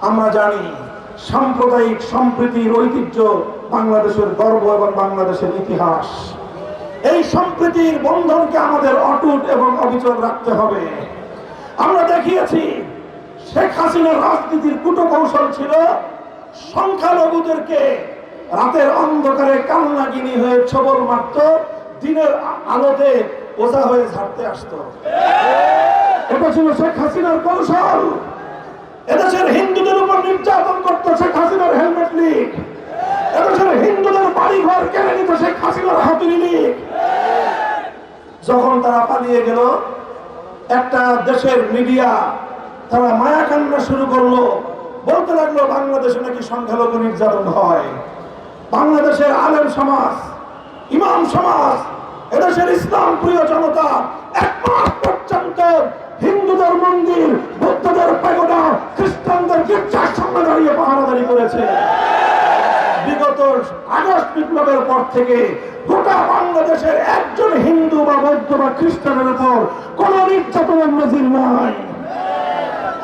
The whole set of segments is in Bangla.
আমরা জানি সাম্প্রদায়িক সম্প্রীতির ঐতিহ্য বাংলাদেশের গর্ব এবং বাংলাদেশের ইতিহাস। এই সম্প্রীতির বন্ধনকে আমাদের অটুট এবং অবিচল রাখতে হবে। আমরা দেখিয়েছি, শেখ হাসিনার রাজনীতির কুটকৌশল ছিল সংখ্যালঘুদেরকে রাতের অন্ধকারে কান্নাগিনি হয়ে ছবল মারত, দিনের আলোতে ওঝা হয়ে ঝাড়তে আসতো। এটা ছিল শেখ হাসিনার কৌশল। এদেশের হিন্দুদের উপর নির্যাতন করতো শেখ হাসিনার হেলমেট লীগ। এদেশের হিন্দুদের বাড়ি ঘর কেড়ে নিত শেখ হাসিনার হাতুড়ি লীগ। যখন তারা পালিয়ে গেল, একটা দেশের মিডিয়া তারা মায়া কান্না শুরু করল। বলতে লাগল, বাংলাদেশে নাকি সংখ্যালঘু নির্যাতন হয়। বাংলাদেশের আলেম সমাজ, ইমাম সমাজ, এদেশের ইসলাম প্রিয় জনতা গির্জার সামনে দাঁড়িয়ে পাহারাদারি করেছে। বিগত আগস্ট বিপ্লবের পর থেকে গোটা বাংলাদেশের একজন হিন্দু বা বৌদ্ধ বা খ্রিস্টানের উপর কোন নির্যাতনের নজির নাই।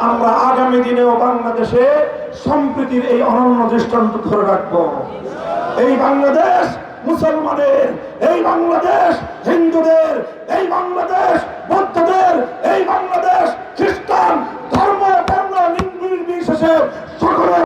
আমরা আগামী দিনেও বাংলাদেশে সম্প্রীতির এই অনন্য দৃষ্টান্ত ধরে রাখব। এই বাংলাদেশ মুসলমানের, এই বাংলাদেশ হিন্দুদের দেশের সকলে